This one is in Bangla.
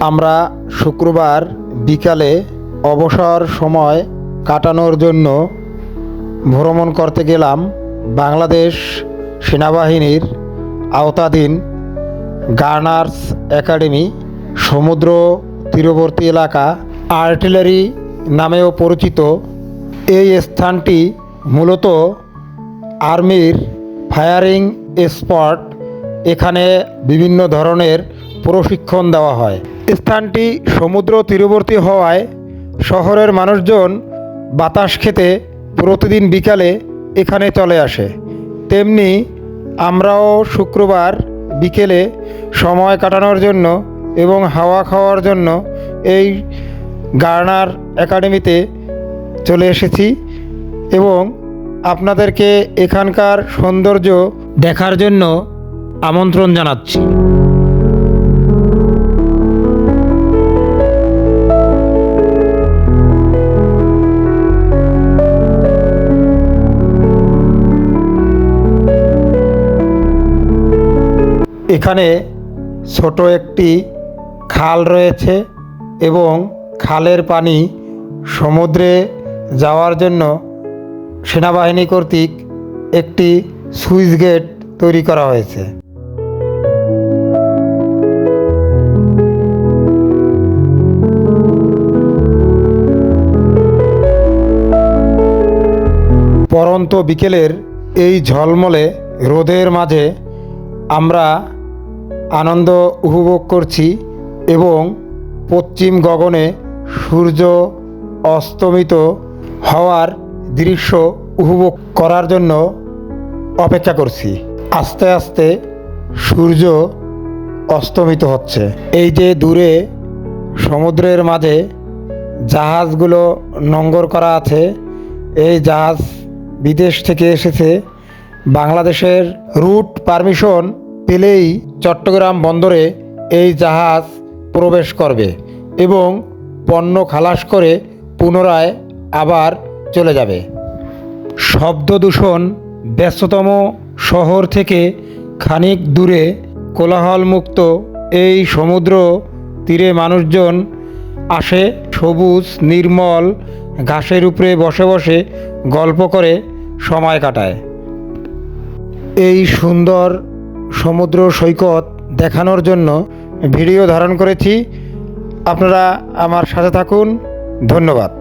আমরা শুক্রবার বিকালে অবসর সময় কাটানোর জন্য ভ্রমণ করতে গেলাম বাংলাদেশ সেনাবাহিনীর আওতাধীন গার্নার্স একাডেমি, সমুদ্র তীরবর্তী এলাকা, আর্টিলারি নামেও পরিচিত। এই স্থানটি মূলত আর্মির ফায়ারিং স্পট। এখানে বিভিন্ন ধরনের প্রশিক্ষণ দেওয়া হয়। স্থানটি সমুদ্র তীরবর্তী হওয়ায় শহরের মানুষজন বাতাস খেতে প্রতিদিন বিকালে এখানে চলে আসে। তেমনি আমরাও শুক্রবার বিকেলে সময় কাটানোর জন্য এবং হাওয়া খাওয়ার জন্য এই গার্নার একাডেমিতে চলে এসেছি এবং আপনাদেরকে এখানকার সৌন্দর্য দেখার জন্য আমন্ত্রণ জানাচ্ছি। এখানে ছোট একটি খাল রয়েছে এবং খালের পানি সমুদ্রে যাওয়ার জন্য সেনাবাহিনী কর্তৃক একটি সুইচ গেট তৈরি করা হয়েছে। পরন্ত বিকেলের এই ঝলমলে রোদের মাঝে আমরা আনন্দ উপভোগ করছি এবং পশ্চিম গগনে সূর্য অস্তমিত হওয়ার দৃশ্য উপভোগ করার জন্য অপেক্ষা করছি। আস্তে আস্তে সূর্য অস্তমিত হচ্ছে। এই যে দূরে সমুদ্রের মাঝে জাহাজগুলো নঙ্গর করা আছে, এই জাহাজ বিদেশ থেকে এসেছে। বাংলাদেশের রুট পারমিশন পেলেই চট্টগ্রাম বন্দরে এই জাহাজ প্রবেশ করবে এবং পণ্য খালাস করে পুনরায় আবার চলে যাবে। শব্দ দূষণ ব্যস্ততম শহর থেকে খানিক দূরে কোলাহলমুক্ত এই সমুদ্র তীরে মানুষজন আসে সবুজ, নির্মল ঘাসের উপরে বসে বসে গল্প করে সময় কাটায়। এই সুন্দর সমুদ্র সৈকত দেখানোর জন্য ভিডিও ধারণ করেছি। আপনারা আমার সাথে থাকুন। ধন্যবাদ।